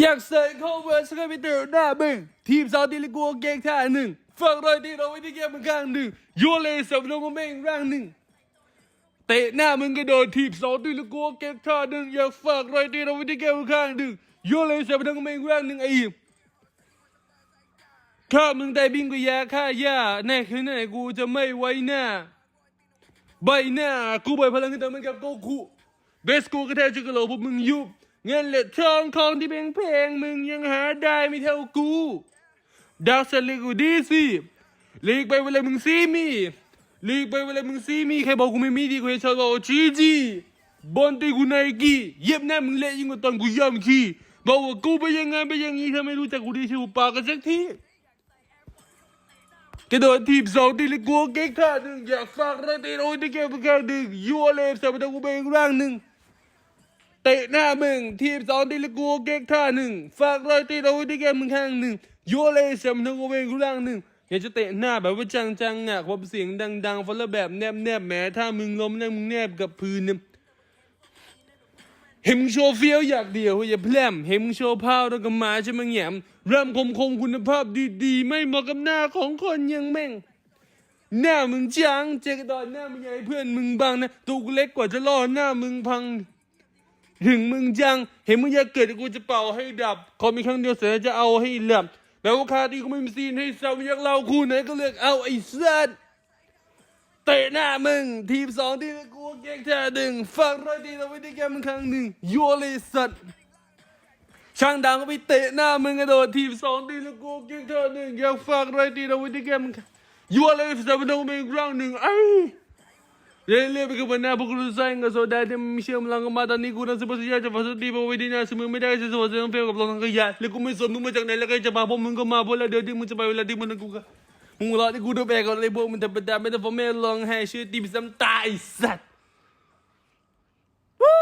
อยากใส่เข้าเวอร์สกายไปเตอร์หน้ามึงทีมสาวตีลิกัวเก่งท่าหนึ่งฝั่งรอยตีเราไว้ที่เกมมึงข้างหนึ่งโยเลสับลงมาเม่งร่างหนึ่งเตะหน้ามึงกระโดดทีมสาวตีลิกัวเก่งท่าหนึ่งอยากฝากรอยตีเราไว้ที่เกมมึงข้างหนึ่งโยเลเสับลงมาเม่งร่างหนึ่งไอ้ข้ามึงได้บิงกยาฆ่าย่าแน่คือไหนกูจะไม่ไว้หน้าใบหน้ากูใบพลังขึ้นแต่มันกับโกคุเบสกูก็แทบจะกระโหลกพวกมึงยุบ เงินเหล็ดทองของที่เป็นเพลงมึงยังหาได้ไม่เท่ากู ดาวสลิกกูดีสิลีกไปเวลามึงซีมีลีกไปเวลามึงซีมีใครบอกกูไม่มีดีกูจะชอบจีจีบอลตีกูไนกี้เย็บหน้ามึงเละยิ่งกว่าตอนกูย่ำขี้บอกว่ากูไปยังไงไปอย่างนี้ถ้าไม่รู้จักกูดีชิวปากกันสักทีกระโดดทีบสองตีละกัวเก๊กท่าหนึ่งอยากฝากระตีโอ้ยที่เก็บแค่หนึ่งยัวเลฟสับตะกูเบงร่างหนึ่ง เตะหน้ามึงทีบสองตีละกัวเก๊กท่าหนึ่งฝากระตีโอ้ยที่เก็บมึงข้างหนึ่งยัวเลฟสับตะกูเบงร่างหนึ่งอยากจะเตะหน้าแบบว่าจังๆอะความเสียงดังๆฟังแล้วแบบแนบๆแหมถ้ามึงล้มแล้วมึงแนบกับพื้นเนี่ยเห็นมึงโชว์เฟี้ยวอยากเดียวอย่าแพร่มเห็นมึงโชว์พาวแล้วก็มาใช่ไหมแหยมเริ่มคมคงคุณภาพดีๆ ไม่เหมาะกับหน้าของคนยังแม่งหน้ามึงจังเจกดอนหน้ามึงใหญ่เพื่อนมึงบางนะตัวกูเล็กกว่าจะล่อหน้ามึงพัง ถึงมึงจังเห็นมึงอยากเกิดกูจะเป่าให้ดับขอมีครั้งเดียวเสียจะเอาให้หลับแล้วก็คาดีกูไม่มีซีนให้เศร้าอยากเล่าคู่ไหนก็เลือกเอาไอ้สัสเตะหน้ามึง ทีมสองทีมกูเก่งแท้หนึ่งฝากรอยตีเราไว้ที่แกมึงครั้งหนึ่งยัวเลยสัตช่างดังก็ไปเตะหน้ามึงกระโดดทีมสองทีมกูเก่งแท้หนึ่งอยากฝากรอยตีเราไว้ที่แกมึงยัวเลยสัตว์มันต้องเป็นครั้งหนึ่งไอ้ เรื่อยๆไปกับหน้าพวกรู้ใจกับโซดาที่ไม่เชื่อมลังกันมาตอนนี้กูนั่งสบายๆจะฟังสติบอกไว้ดีนะสมมติไม่ได้จะสวดเสียงเพลงกับลองขยะแล้วกูไม่สนมึงมาจากไหนแล้วใครจะมาพวกมึงก็มาพวกแล้วเดี๋ยวที่มึงจะไปเวลาที่มึงกูก็มึงรอที่กูดูแบกก่อนเลยพวกมึงธรรมดาไม่ต้องฟอร์แม่ลองให้ชื่อทีมซ้ำตายสัตว์วู้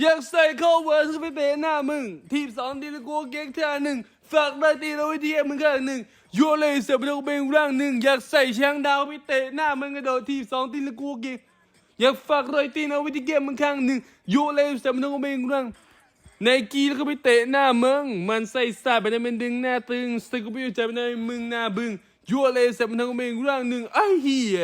อยากใส่เข้าเวอร์สไปเตะหน้ามึงทีมสองทีมกูเก่งท่าหนึ่งฝากได้ตีเราไว้ทีมึงข้างหนึ่ง โยเลยเสือไปโดนเบงร่างหนึ่งอยากใส่ช้างดาวไปเตะหน้ามึงกระโดดทีมสองทีละกูเก่งอยากฝากรอยตีนเอาไว้ที่เกมมึงข้างหนึ่งโยเลยเสือไปโดนเบงร่างในกีแล้วก็ไปเตะหน้ามึงมันใส่สายไปในเป็นดึงหน้าตึงสติกูไปอยู่ใจไปในมึงหน้าบึงยัวเลยเสร็จมันเบงร่างหนึ่งไอ้เหี้ย